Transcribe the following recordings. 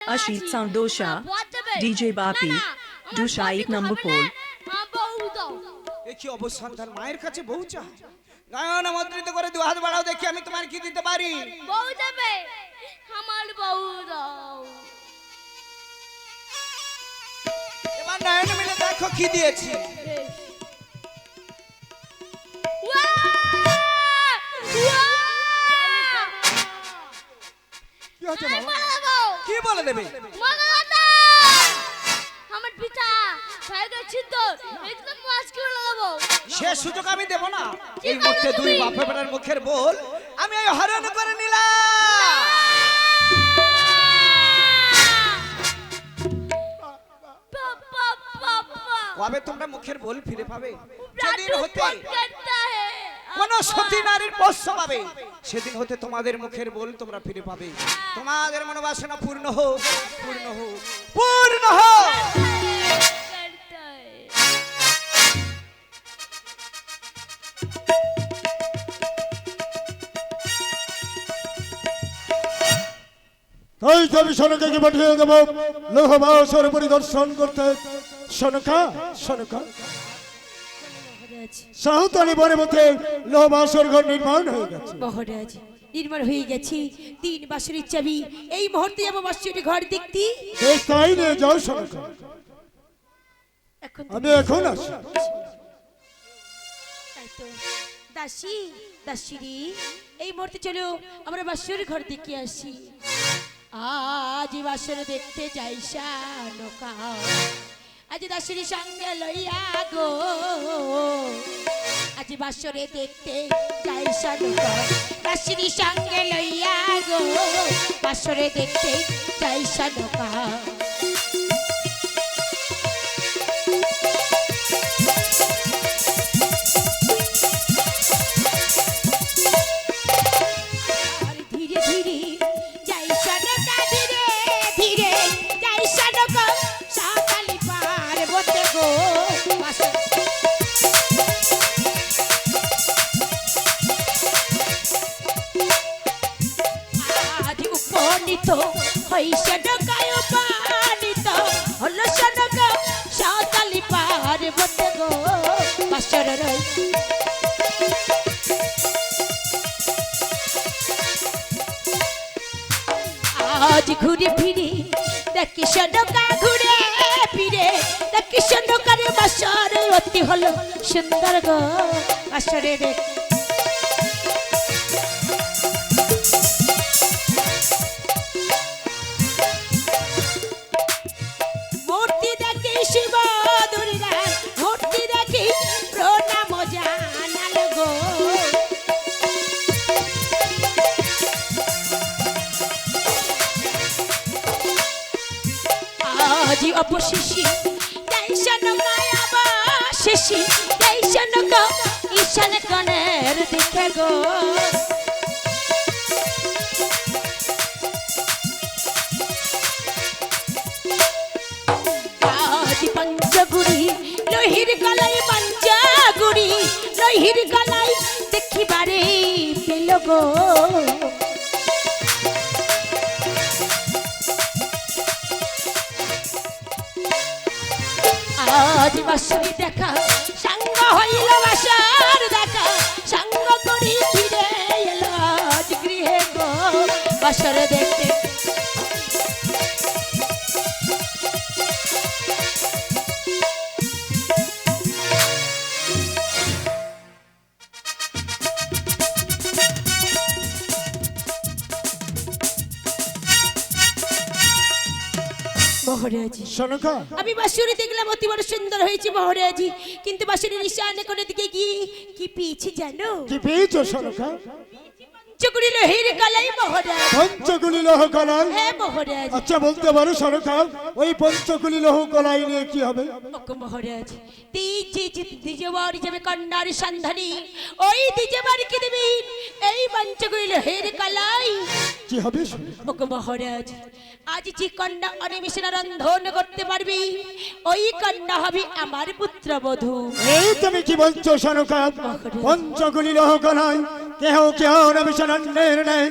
Ashit Sound Dosha, ভর দেবে। DJ Bapi, ভর এক দিতে নম্বর পোল। এ কি অবসন্ধান মায়ের কাছে বউ চায় নয়ন মন্ত্রিত করে দু হাত বাড়াও দেখি আমি তোমার কি দিতে পারি বউ দেবে আমার বউ দাও এবার নয়ন মিলে দেখো কি দিয়েছি বাবা। কি বলে দেবে? আমার পিতা গেছে একদম মাছ করে দেবো। সে সুযোগ আমি দেব না। এই মুহূর্তে দুই? বাপে বেটার মুখের বল আমি হরণ করে নিলাম। কবে তোমরা মুখের বল ফিরে পাবে? যেদিন হতে কোন সতী নারীর পোষ্য পাবে। সেদিন হতে তোমাদের মুখের বল তোমরা ফিরে পাবে। তোমাদের মনোবাসনা পূর্ণ হোক পূর্ণ হোক পূর্ণ হোক। তাই আমি সনকাকে পাঠিয়ে দেবো। লোহবাসর পরিদর্শন করতে। সনকা সনকা। সাহতালি বনের মধ্যে লোহবাসর ঘর নির্মাণ হয়ে গেছে। মহারাজ নির্মাণ হয়ে গেছে। তিন বাসনের চাবি। এই মুহূর্তে যাব বাসুরি ঘর দেখতে? বেশ তাই নিয়ে যাও আমি এখন আসি। দাসী দাসী রে এই মুহূর্তে চলো আমরা বাসুর ঘর দেখে আসি। আজ বাসর দেখতে যাই নৌকা। আজ দাসির সঙ্গে লইয়া গো। বাসরে দেখতে যাই নৌকা দাসির সঙ্গে লইয়া গো বাসরে দেখতে যাই নৌকা অতি হলো সুন্দর গো আসরে রে আজ বাসরি দেখা, সাঙ্গ হইল বাসার দেখা, সাঙ্গ করি ফিরে এলো গৃহে গো, বাসর দেখতে সনকা আমি বাসুরি দেখলাম অতি বড় সুন্দর হয়েছে মহারাজি। কিন্তু বাসুরির ঈশানে কোনে দিকে গিয়ে কি পেয়েছি জানো? কি পেয়েছ সনকা চকুরি লোহের গলাই মহারাজ। পঞ্চকুলি লোহ কলাই হ্যাঁ মহারাজ। আচ্ছা বলতে পারো সনকা ওই পঞ্চকুলি লোহ কলাই নিয়ে কি হবে? মহারাজ দিজে দিজে বাড়ি যাবে কন্যার সন্ধানী। ওই দিজে বাড়িকে দেবেন এই পঞ্চকুরি হের কালাই। কি হবে? মুখ মহারাজ আজ যে কন্যা অনিমিশন রন্ধন করতে পারবি ওই কন্যা হবে আমার পুত্রবধূ। এই তুমি কি বলছো সনকা? পঞ্চগুলি লহ কলাই কেহ কেহ রবিশরণ্যের নেই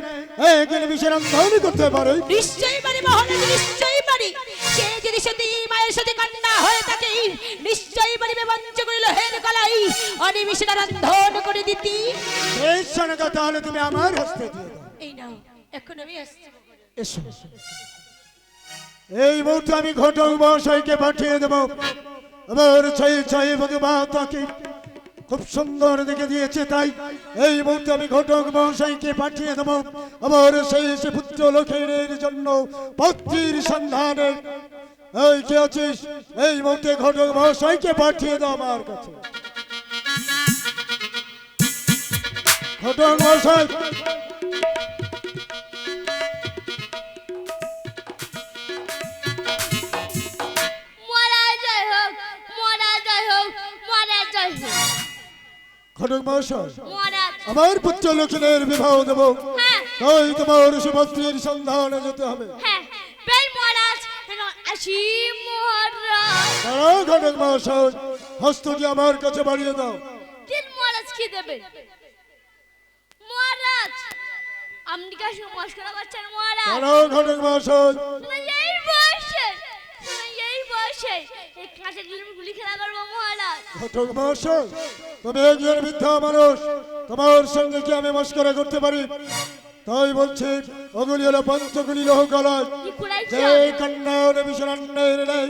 এখানে বিশাল ধ্বনি করতে পারে। নিশ্চয়ই পারি মহারাজ নিশ্চয়ই পারি। সে যদি সত্যি মায়ের সাথে কান্না হয়ে থাকে নিশ্চয়ই পারি বেবঞ্চ করিল হের গলাই অনিমিষে রন্ধন করে দিতি। এই সনকা তাহলে তুমি আমার হস্তে দিয়ে দাও। এই নাও এখন আমি আসছি। এসো। এই মুহূর্তে আমি ঘটক মহাশয়কে পাঠিয়ে দেব। আমার ছয় ছয় ভগবাতাকে খুব সুন্দর দেখে দিয়েছে তাই এই মুহূর্তে আমি ঘটক মহাশয়কে পাঠিয়ে দেব। আমার শেষ পুত্র লোকের জন্য পত্রীর সন্ধানে। এই, কে আছিস? এই মুহূর্তে ঘটক মহাশয়কে পাঠিয়ে দাও আমার কাছে। ঘটক মহাশয় ঘটক মহাশয় আমার পুত্র লক্ষ্মণের বিবাহ দেব। হ্যাঁ। তাই তোমার সুভদ্রীর সন্ধানে যেতে হবে। হ্যাঁ। ঘটক মহাশয় হস্তটি আমার কাছে বাড়িয়ে দাও। কি দেবে? মহারাজ আপনি কাছে মস্করা করছেন মহারাজ? ঘটক মহাশয় তুমি এই বয়সে তুমি বয়সে এই ক্লাসে গুলি গুলি খেলা করব মহারাজ। ঘটক মহাশয় তুমি একজন মিথ্যা মানুষ তোমার সঙ্গে কি আমি মস্করা করতে পারি? তাই বলছি ওগুলি হলো পঞ্চগুলি লোহ কলয় কি কুড়াইছে? যে কন্যার বিশরণ্যের নেই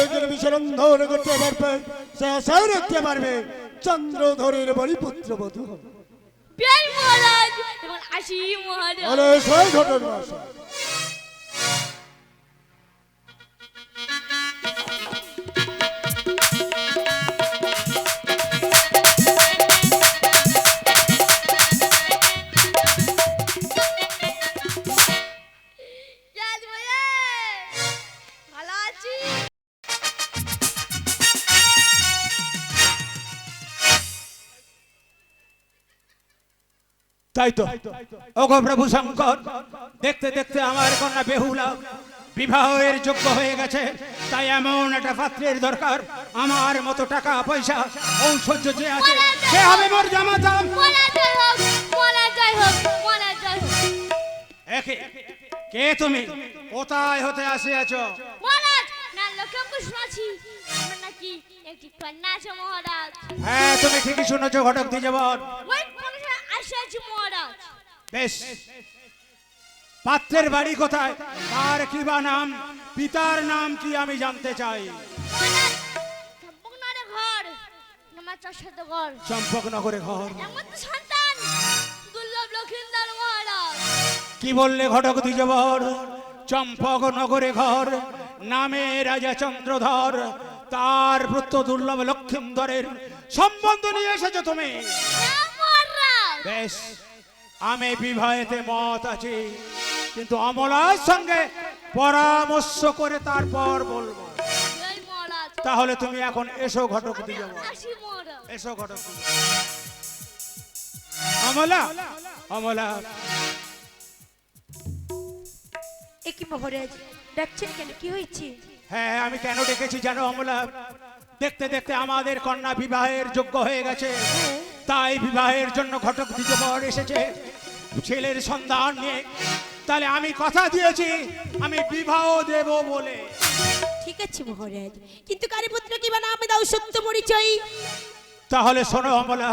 একজন বিশরন্ধন করতে পারবে সে আশায় রাখতে পারবে চন্দ্রধরের বড়ি পুত্র বধূ হবে। মহারাজ। আসি মহারাজ। বলে তাই তো? ওগো প্রভু শঙ্কর দেখতে দেখতে আমার কন্যা বেহুলা বিবাহের যোগ্য হয়ে গেছে। তাই এমন একটা পাত্রের দরকার। আমার মতো টাকা পয়সা ঔষধ যে আছে সে হবে মোর জামাতা মরা জয় হোক মরা জয় হোক মরা জয় হোক। একে কে তুমি? কোথায় হতে আসিয়াছ? হ্যাঁ তুমি ঠিকই শুনেছো ঘটক আছে মহারাজ? বেশ। পাত্রের বাড়ি কোথায়? তার কি বা নাম? পিতার নাম কি আমি জানতে চাই। চম্পকনগরে ঘর। কি বললে ঘটক দ্বিজবর? চম্পক নগরে ঘর। নামে রাজা চন্দ্রধর। তার পুত্র দুর্লভ লক্ষিন্দরের সম্বন্ধ নিয়ে এসেছ তুমি। হ্যাঁ, বেশ। আমি বিবাহেতে মত আছি। কিন্তু অমলার সঙ্গে পরামর্শ করে তারপর বলব। তাহলে তুমি এখন এসো ঘটক আসি এসো ঘটক। অমলা অমলা। মহারাজ ডাকছেন কেন? কি হয়েছে? হ্যাঁ আমি কেন ডেকেছি জানো অমলা? দেখতে দেখতে আমাদের কন্যা বিবাহের যোগ্য হয়ে গেছে। তাই বিবাহের জন্য ঘটক দিতে এসেছে। ছেলের সন্ধান নিয়ে। তাহলে আমি কথা দিয়েছি আমি বিবাহ দেব বলে। ঠিক আছে মহারাজ কিন্তু কারি পুত্র কি বা নামে দাও সত্য পরিচয়? তাহলে শোনো অমলা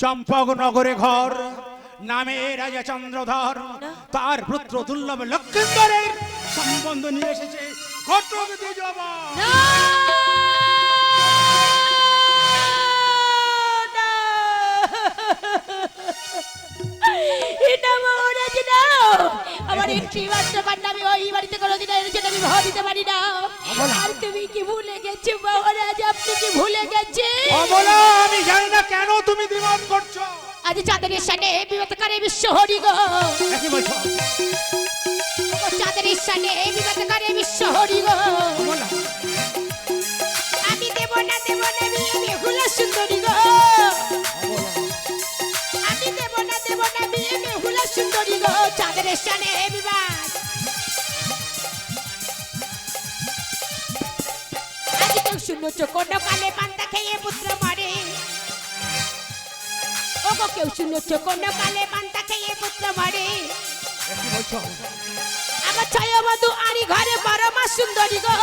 চম্পক নগরে ঘর নামে রাজা চন্দ্রধর তার পুত্র দুর্লভ লক্ষিন্দরের সম্বন্ধ নিয়ে এসেছে। ঘটক দ্বিজবর। এটা না! আমার একটি মাত্র কন্যা আমি ওই বাড়িতে কোনোদিন এর জন্য আমি ভাও দিতে পারি না। আর তুমি কি ভুলে গেছো মহারাজ? আপনি কি ভুলে গেছে? অমলা আমি জানি না কেন তুমি দ্বিমত করছ। আজ চাঁদের সানে বিপদ করে বিশ্ব হরি গো। একই বলছো ও চাঁদের সানে বিপদ বিশ্ব হরি গো। আমি দেব না দেব না আমি সুন্দরী গো। চাঁদের সানে বিবাদ আজ কেউ শুনো চোখন কালে পান্তা খেয়ে পুত্র মারে। ও গো কেউ শুনো চোখন কালে পান্তা খেয়ে পুত্র মারে। আমার ছায়া বধু আরি ঘরে পরমা সুন্দরী গো।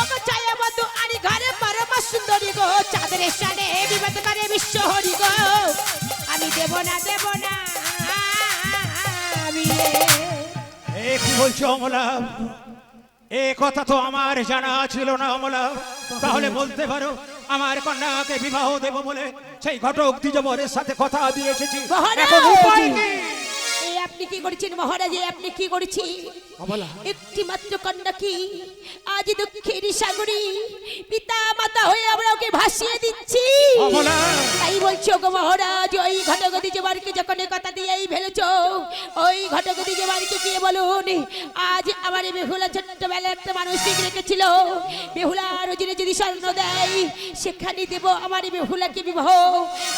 ওগো, ছায়া বধু আরি ঘরে পরমা সুন্দরী গো। চাঁদের সানে বিবাদ করে বিশ্ব হরি গো। দেব না দেব না এ কি বলছো অমলা? এ কথা তো আমার জানা ছিল না অমলা। তাহলে বলতে পারো আমার কন্যাকে বিবাহ দেব বলে সেই ঘটক দ্বিজবরের সাথে কথা দিয়ে এসেছি। আপনি কি করেছেন মহারাজ? আপনি কি করেছি একটি মাত্র কন্যা কি? আজ দুঃখের সাগরী পিতা মাতা হয়ে আমরা ওকে ভাসিয়ে দিচ্ছি। তাই বলছো গো মহারাজ ওই ঘটগতি যে বাড়িকে যখন কথা দিয়েই ফেলেছ ওই ঘটগতি যে বাড়িকে গিয়ে বলুন আজ আমার বেহুলা ছোট্টবেলা একটা মানসিক রেখেছিল। বেহুলা রোজিনে যদি স্বর্ণ দেয় সেখানে দেব আমার বেহুলাকে বিবাহ।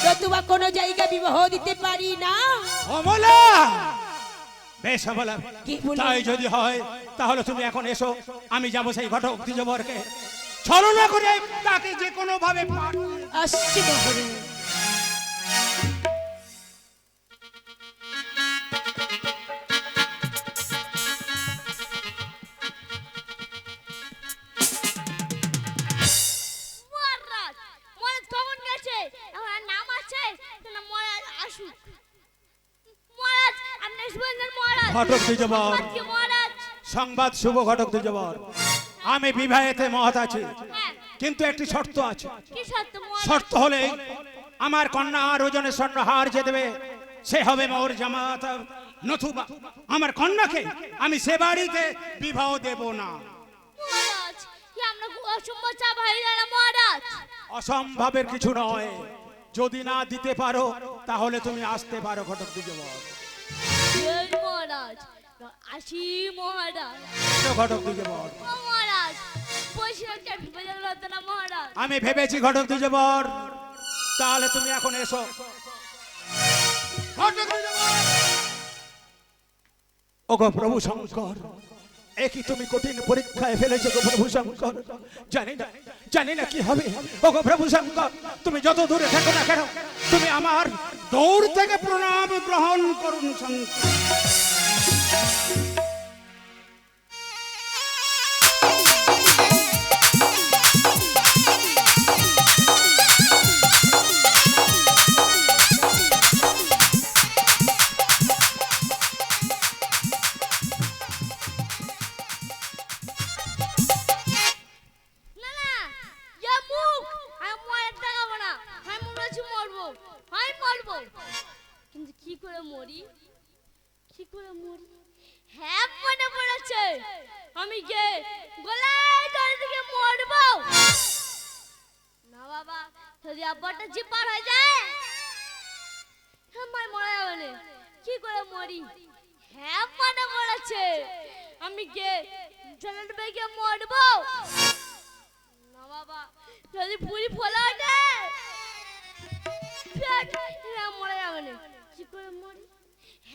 নতুবা কোনো জায়গা বিবাহ দিতে পারি না। অমলা বেশ কি তাই যদি হয় তাহলে তুমি এখন এসো আমি যাব সেই ঘটক দিজবরকে ছলনা করে তাকে যে কোনো ভাবে পার- আসছি সংবাদ শুভ ঘটক দ্বিজবর আমি বিবাহেতে মহৎ আছি হ্যাঁ। কিন্তু একটি শর্ত আছে। শর্ত হলে আমার কন্যা আর ওজনে স্বর্ণ হার যে দেবে সে হবে মোর জামাত। নথুবা আমার কন্যাকে আমি সে বাড়িতে বিবাহ দেব না। অসম্ভবের কিছু নয়। যদি না দিতে পারো তাহলে তুমি আসতে পারো ঘটক এই মহারাজ। আসি মহারাজ। ঘটক ও মহারাজ ভেবে হতো না মহারাজ। আমি ভেবেছি ঘটক দ্বিজবর তাহলে তুমি এখন এসো। ঘটক! ওগো প্রভু শঙ্কর একই তুমি কঠিন পরীক্ষায় ফেলেছো গো প্রভু শঙ্কর? জানি না জানি না কি হবে। ওগো প্রভু শঙ্কর তুমি যত দূরে থাকো না কেন তুমি আমার দৌড় থেকে প্রণাম গ্রহণ করুন শঙ্কর। thank you হ্যাঁ মনে পড়েছে। আমি গে গলায় ধরে দিকে মরবো না বাবা, যদি আব্বাটা জিপ পার হয়ে যায়, আমার মরা যাবে না কি করে মরি? হ্যাঁ মনে পড়েছে। আমি গে জলের বেগে মরবো। না বাবা, যদি পুরি ফোলা ওঠে এরা মরে যাবে না। কি করে মরি?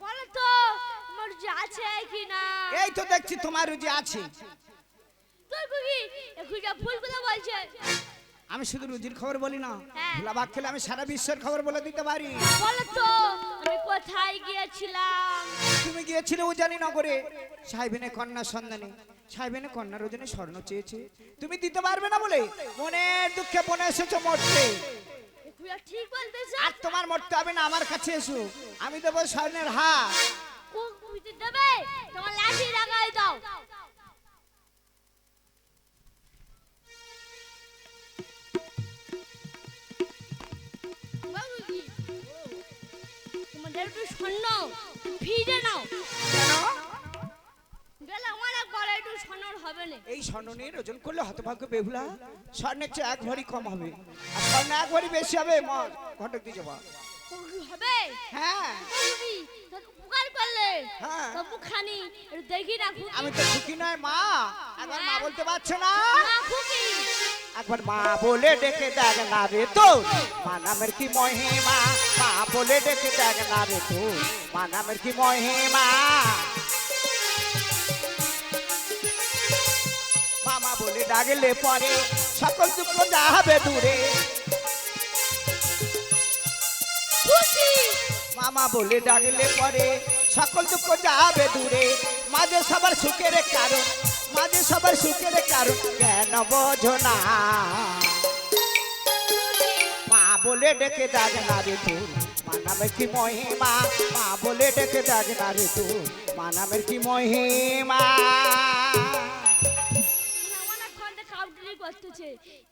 বলো তো আমার যে আছে কি না এই তো দেখছি তোমার রুজি আছে। তোর বলছে। আমি শুধু রুজির খবর বলি না হ্যাঁ। ধুলা ভাগ খেলে আমি সারা বিশ্বের খবর বলে দিতে পারি। বলো তো আমি কোথায় গিয়েছিলাম? তুমি গিয়েছিলে উজানি নগরে সাহেবিনে কন্যা সন্ধানে। সাহেবিনে কন্যা রোজনে স্বর্ণ চেয়েছে। তুমি দিতে পারবে না বলে মনের দুঃখে বনে এসেছ মরতে। এ খুকিটা ঠিক বলতেছে আর তোমার মরতে হবে না আমার কাছে এসো। আমি দেবো স্বর্ণের দেবে? তোমার লাঠি লাগাই দাও। তোমাদের একটু স্বর্ণ ভিজে নাও। কেন? গেলে আমার একবার একটু স্বর্ণর হবে না। এই নিয়ে ওজন করলে হতভাগ্য বেহুলা। স্বর্ণের চেয়ে এক ভরি কম হবে। আর স্বর্ণ এক ভরি বেশি হবে মর। ঘটক দিয়ে যাবা। হবে? হ্যাঁ। উপকার করলে। হ্যাঁ। তো দেখি না আমি তো সুখী নয় মা। একবার মা বলতে পারছ না। না একবার মা বলে ডেকে দেখ না রে তো মা নামের কি মহিমা? মা বলে ডেকে দেখ না রে তো মা নামের কি মহিমা? ডাকলে পরে সকল দুঃখ যাবে দূরে। খুকি মামা বলে ডাকলে পরে সকল দুঃখ যাবে দূরে। মাঝে সবার সুখের কারণ মাঝে সবার সুখের কারণ কেন বোঝো না? মা বলে ডেকে ডাক না রে তোর মা নামের কি মহিমা? মা বলে ডেকে ডাক না রে তোর মা নামের কি মহিমা? কাউন্টারি করতেছে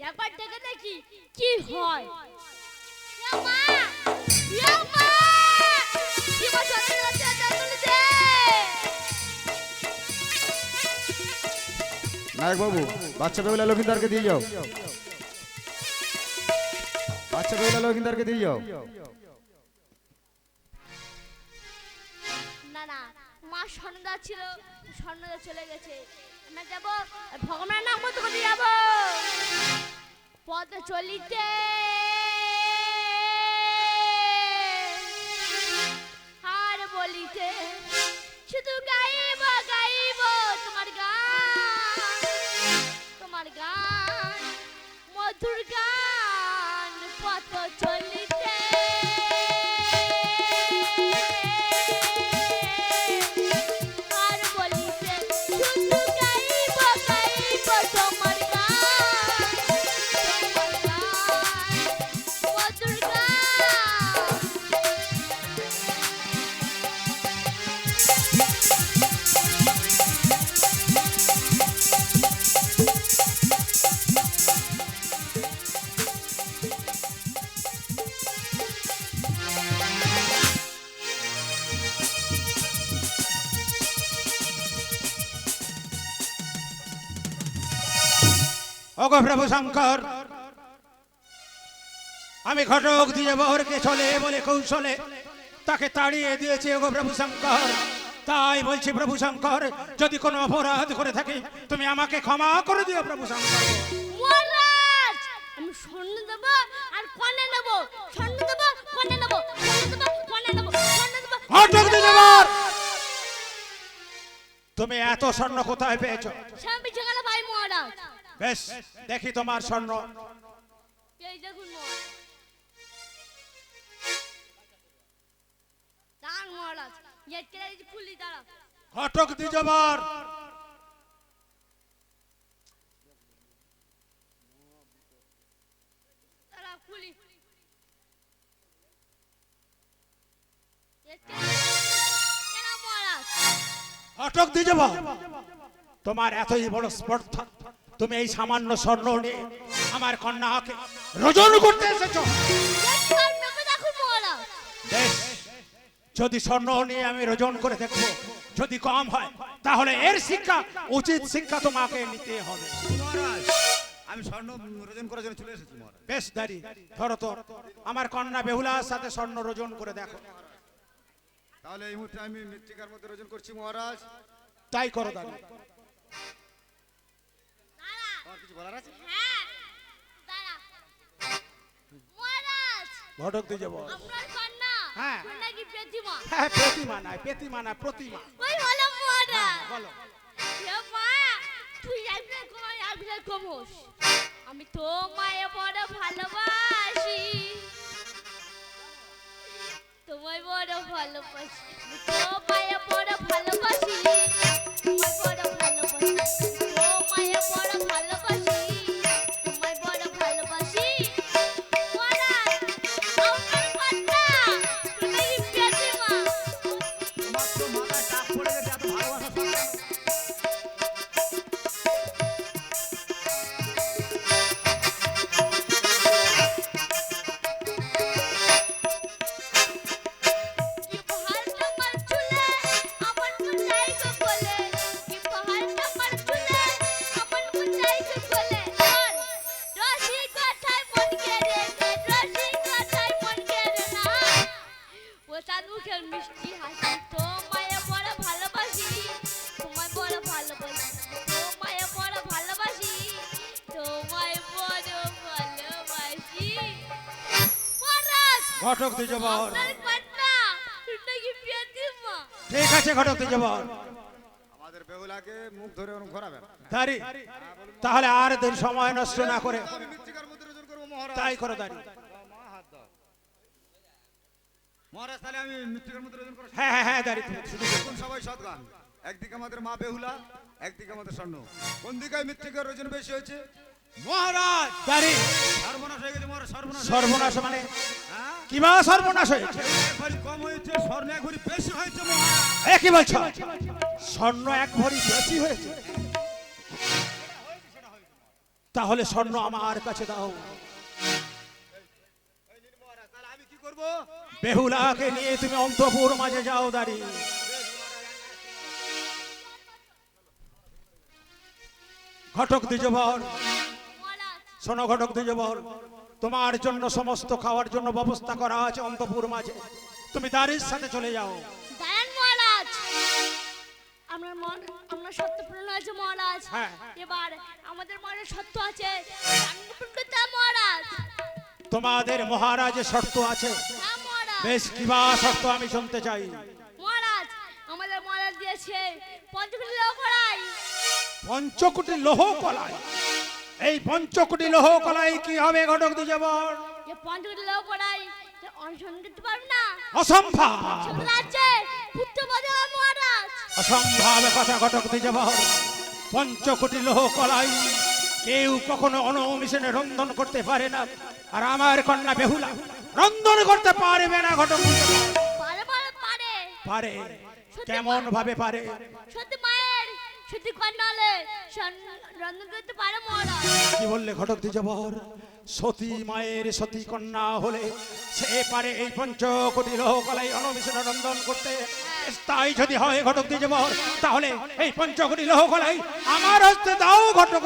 একবার দেখে দেখি কি হয়। মা মা কি নায়ক বাবু বাচ্চা বেগুলা লক্ষিন্দারকে দিয়ে যাও। বাচ্চা বেগুলা লক্ষিন্দারকে দিয়ে যাও। না না মা স্বর্ণদা ছিল স্বর্ণদা চলে গেছে। যাব ভগবানের নাম মতো করে যাব। পথ চলিতে। আর বলিতে। শুধু গাইব গাইব তোমার গান তোমার গান, মধুর গান। ওগো প্রভু শঙ্কর। আমি ঘটক দিয়ে বহরকে চলে বলে কৌশলে তাকে তাড়িয়ে দিয়েছি ওগো প্রভু শঙ্কর। তাই বলছি প্রভু শঙ্কর যদি কোনো অপরাধ করে থাকি তুমি আমাকে ক্ষমা করে দিও প্রভু শঙ্কর। আমি স্বর্ণ দেবো আর কনে নেব। স্বর্ণ দেবো কনে নেব। স্বর্ণ দেবো কনে নেব স্বর্ণ দেবো। ঘটক দিয়ে তুমি এত স্বর্ণ কোথায় পেয়েছ? বেশ দেখি তোমার স্বর্ণ। ঘটক মহারাজ? ঘটক দ্বিজবর। তোমার এতই বড় স্পর্ধা। তুমি এই সামান্য স্বর্ণ নিয়ে আমার কন্যাকে রোজন করতে এসেছ। যদি স্বর্ণ নিয়ে আমি রোজন করে দেখব যদি কম হয় তাহলে এর শিক্ষা উচিত শিক্ষা তোমাকে নিতে হবে। আমি স্বর্ণ রোজন করার জন্য চলে এসেছি বেশ দাঁড়ি ধরো তো। আমার কন্যা বেহুলার সাথে স্বর্ণ রোজন করে দেখো। তাহলে এই মুহূর্তে আমি মৃত্তিকার মধ্যে রোজন করছি মহারাজ। তাই করো দাঁড়ি। দাঁড়া আমার কিছু বলার আছে? হ্যাঁ দাঁড়া। মহারাজ! ঘটক দ্বিজবর আপনার কন্যা হ্যাঁ। কন্যা কি প্রতিমা। হ্যাঁ প্রতিমা নাই প্রতিমা না প্রতিমা। ওই হলো মহারাজ। বলো। মা তুই কমোস আমি তো মায়ে বড় ভালোবাসি। তোমায় বড় ভালোবাসি। তো মায়ে বড় ভালোবাসি। তোমায় ঠিক আছে ঘটক দ্বিজবর আমাদের বেহুলাকে মুখ ধরে ওরকম ঘোরাবেন। দাঁড়ি। তাহলে আর দিন সময় নষ্ট না করে। রোজন তাই করে দাঁড়ি। মহারাজ তাহলে আমি মধ্যে রোজন হ্যাঁ হ্যাঁ হ্যাঁ দাঁড়ি শুধু সবাই সৎগান। একদিকে আমাদের মা বেহুলা একদিকে আমাদের স্বর্ণ। কোন দিকে মৃত্তিকার ওজন বেশি হয়েছে? মহারাজ! দাঁড়ি। সর্বনাশ হয়ে গেছে মহারাজ সর্বনাশ সর্বনাশ মানে? হ্যাঁ? কিবা সর্বনাশ হয়েছে? কম হয়েছে স্বর্ণ একবারই বেশি হয়েছে এ কি বলছো? স্বর্ণ এক ভরি বেশি হয়েছে? তাহলে স্বর্ণ আমার কাছে দাও। আমি কি করব বেহুলাকে নিয়ে তুমি অন্তপুর মাঝে যাও দাঁড়ি। ঘটক মহারাজ শোনো ঘটক দ্বিজবর তোমার জন্য সমস্ত খাওয়ার জন্য ব্যবস্থা করা আছে অন্তপুর মাঝে। তুমি দাঁড়ির সাথে চলে যাও। দাঁড়ান মহারাজ। আপনার মন আপনার সত্য পূরণ হয়েছে মহারাজ। হ্যাঁ। এবার আমাদের মনে সত্য আছে। মহারাজ। তোমাদের মহারাজের শর্ত আছে। হ্যাঁ বেশ কিবা শর্ত আমি শুনতে চাই। মহারাজ আমাদের মহারাজ দিয়েছে পঞ্চকুটি লোক করাই পঞ্চকোটি লোহ কলাই। এই পঞ্চকোটি লোহ কলাই কি হবে ঘটক দ্বিজবর? যে পঞ্চকুটি লোক করাই অনুসরণ করতে পারবে না। অসম্ভব। মহারাজ। অসম্ভব কথা ঘটক দ্বিজবর। পঞ্চকোটি লোহ কলাই কেউ কখনো অনমিশনে রন্ধন করতে পারে না। আর আমার কন্যা বেহুলা রন্ধন করতে পারবে না ঘটক পারে পারে কেমন ভাবে পারে। সত্যি মায়ের সত্যি কন্যালে রন্ধন করতে পারে মহারাজ কি বললে ঘটক দ্বিজবর? সতী মায়ের সতী কন্যা হলে সে পারে এই পঞ্চকোটি লোহকলাই অনবিষণ রন্ধন করতে। তাই যদি হয় ঘটক দ্বিজবর তাহলে এই পঞ্চকোটি লোহকলাই আমার হস্তে দাও ঘটক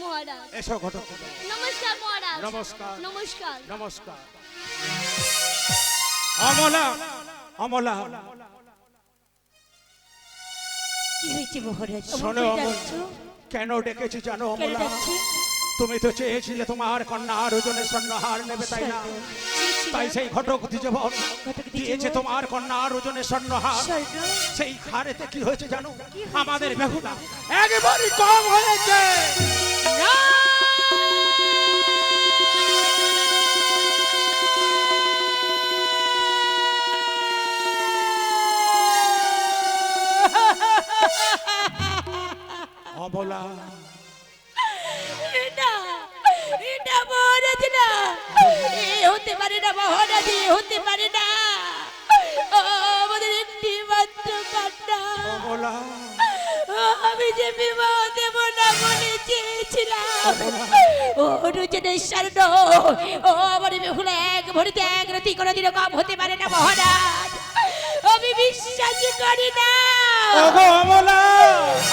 মহারাজ এসো ঘটক নমস্কার মহারাজ। নমস্কার। নমস্কার। নমস্কার। অমলা অমলা। কি হয়েছে মহারাজ? শোনো আমাকে অমল ডাকছো? কেন ডেকেছি জানো অমলা? তুমি তো চেয়েছিলে তোমার কন্যা আর ওজনে স্বর্ণহার নেবে তাই না? তাই সেই ঘটক দ্বিজবর। দিয়েছে তোমার কন্যা আর ওজনে স্বর্ণহার স্বর্ণ? সেই হারেতে কি হয়েছে জানো? আমাদের বেহুলা একবারই কম হয়েছে। অবলা এটা এটা মহারাজ না এ হতে পারে না মহারাজ এ হতে পারে না আমাদের একটি মাত্র কান্না অবলা আমি যে বিবাহ দেব না বলে চেয়েছিলাম ও রুজনের স্বর্ণ ও আমার বেহুলা এক ভরিতে এক রাতি কোনোদিনও কম হতে পারে না মহারাজ আমি বিশ্বাস করি না। ওগো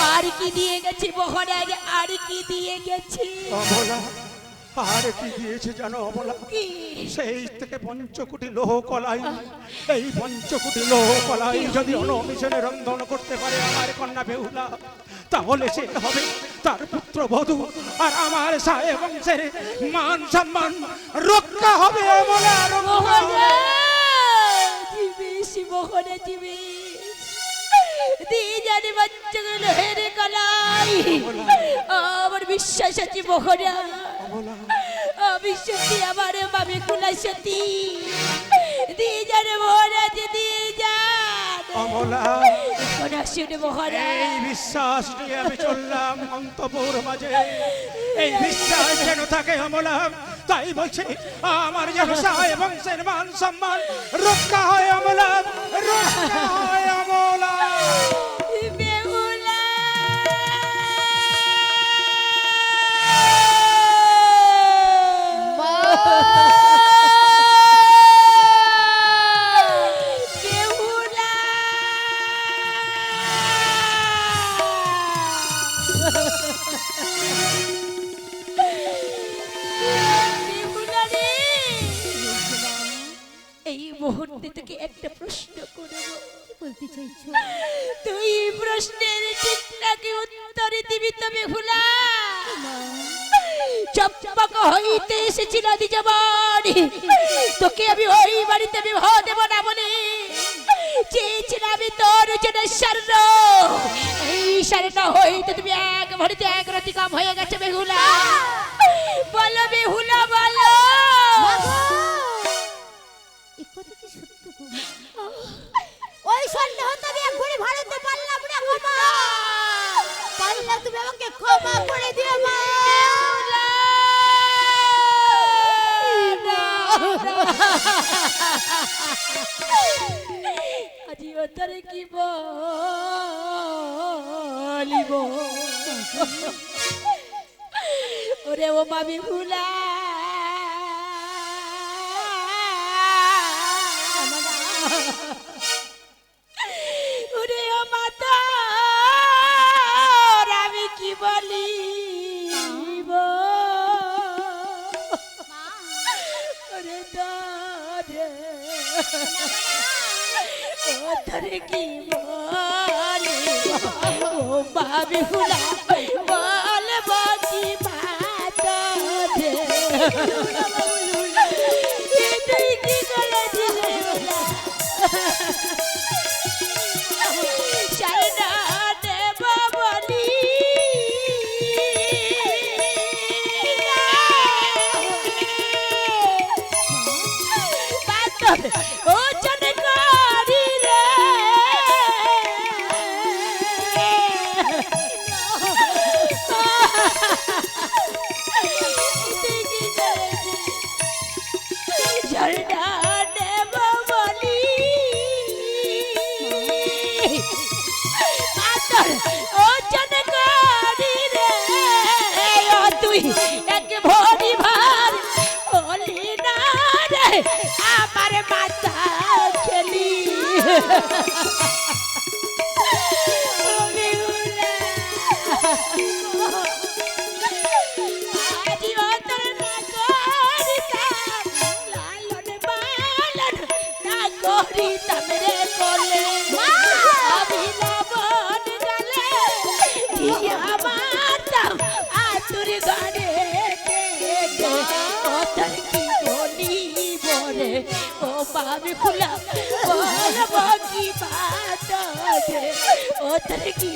আর কি দিয়ে গেছি মহারাজ আর কি দিয়ে গেছি? আর কি দিয়েছে জানো অবলা? কি? সেই থেকে পঞ্চকোটি লোহ কলাই এই পঞ্চকোটি লোহ কলাই যদি অনমিশনে রন্ধন করতে পারে আমার কন্যা বেহুলা তাহলে সে হবে তার পুত্র বধূ আর আমার সাহেব বংশের মান সম্মান রক্ষা হবে রক্ষা জীবিস মোহনে জীবিস দিয়ে জানে বাচ্চাগুলো হেরে কলাই আমার বিশ্বাস আছে মোহনা আমি সত্যি আমার বাবে কুলা সতী দিয়ে জানে দিয়ে কোনা শুনে মহারাজ এই বিশ্বাস নিয়ে আমি চললাম অন্তপুর মাঝে এই বিশ্বাস যেন থাকে অমলা তাই বলছি আমার সাহে এবং মান সম্মান রক্ষা হয় অমলা রক্ষা হয় অমলা মুহূর্তে তোকে একটা প্রশ্ন করব। বলতে চাইছো? তুই প্রশ্নের ঠিকঠাক উত্তর দিবি তবে ভুলা। চম্পক হইতে এসেছিল দিজ বাড়ি তোকে আমি ওই বাড়িতে বিবাহ দেব না বলে চেয়েছিলাম আমি তোর জন্য স্বর্ণ। এই স্বর্ণ হইতে তুমি এক ভরিতে এক রতি কম হয়ে গেছে বেহুলা। বলো বেহুলা বলো। ঘড়ি ভারতে পারলাম না গো পারলে তুমি আমাকে ক্ষমা করে দিও মা। আজি ওতারে কি বলিব? ওরে ও মামি ভুলা। ওরে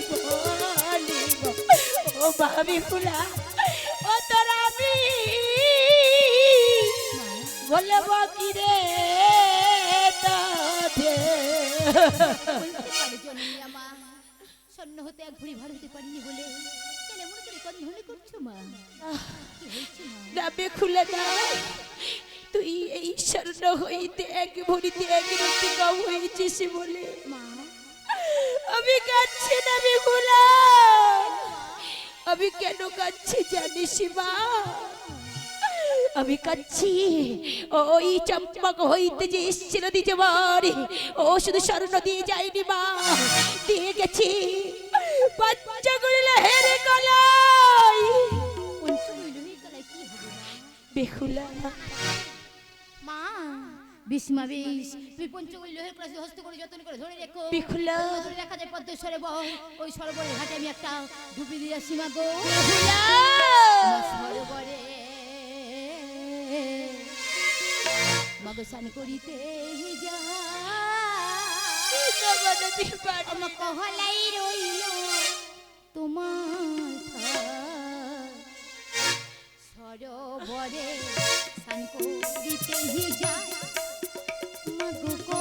বলিব? ও ও তোর বলব কি পারো জননী আমা স্বর্ণ হতে বলে নামে খুলে দাও তুই এই স্বর্ণ হইতে এক ভরিতে এক রতি কম হয়েছিস বলে। মা আমি কাঁদছি না বিপুলা আমি কেন কাঁদছি জানিস মা? আমি কাঁদছি। ওই চম্পক হইতে যে এসেছিল দিতে বাড়ি ও শুধু স্বর্ণ দিয়ে যায়নি মা। দিয়ে গেছি হেরে কলাই বেহুলা। মা বিষ্মা বিষ লোহের ক্লাসে হস্ত করে যত্ন করে ধরে রেখো। বেহুলা ধরে রাখা যায় পদ্মেশ্বরে বহ ওই সরোবরের ঘাটে আমি একটা ডুবি দিয়ে সীমা গো। বেহুলা আমার সরোবরে মগসান করিতে যা। কহলাই রইল তোমার সরোবরে স্নান করিতে যায় কহলাই